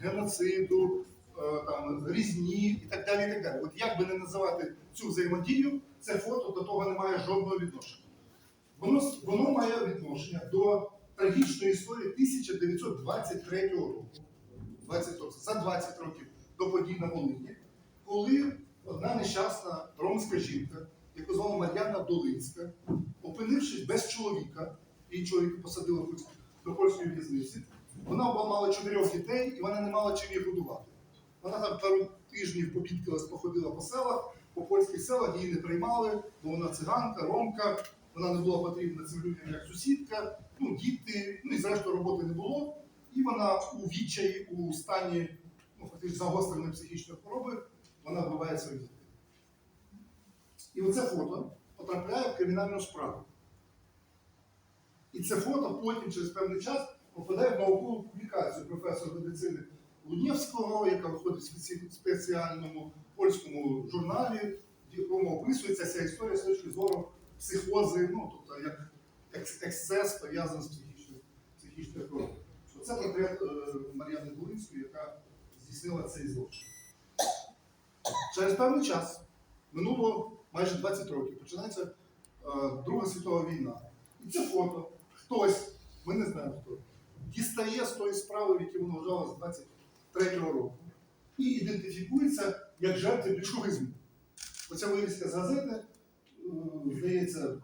геноциду, е, там, різні і так далі. і так далі. От як би не називати цю взаємодію, це фото до того не має жодного відношення. Воно, воно має відношення до трагічної історії 1923 року. 20 років, за 20 років до подій на Волині, коли одна нещасна ромська жінка, яку звали Мар'яна Долинська, опинившись без чоловіка, її чоловіка посадили до польської в'язниці, вона мала чотирьох дітей і вона не мала чим їх годувати. Вона там пару тижнів побідкалась, походила по селах, по польських селах її не приймали, бо вона циганка, ромка, вона не була потрібна цим людям як сусідка, ну, діти, ну і зрештою роботи не було. І вона у відчаї, у стані ну, фактично загостреної психічної хвороби, вона вбиває своїх дітей. І оце фото потрапляє в кримінальну справу. І це фото потім через певний час попадає в наукову публікацію професора медицини Лунєвського, яка виходить в спеціальному польському журналі, в якому описується ця історія з точки зору психози, ну тобто як екс- ексцес пов'язаний з психічною психічною хворобою. Це портрет е, Мар'яни Булинської, яка здійснила цей злочин. Через певний час, минуло майже 20 років, починається е, Друга світова війна. І це фото хтось, ми не знаємо хто, дістає з тої справи, в якій воно вважало з 23-го року, і ідентифікується як жертви більшовизму. Оця вирізка з газети, здається,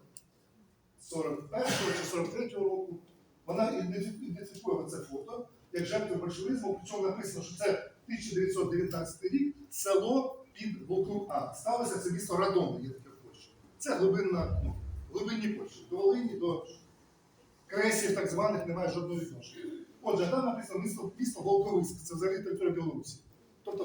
41-го чи 43-го року, вона ідентифікує це фото як жертву большевизму, причому написано, що це 1919 рік, село під Волком А. Сталося це місто Радоме, є таке в Польщі. Це глибинна, ну, глибинні Польщі. До Волині, до репресій так званих немає жодного відношення. Отже, там написано місто місто Волковиськ, це взагалі територія Білорусі. Тобто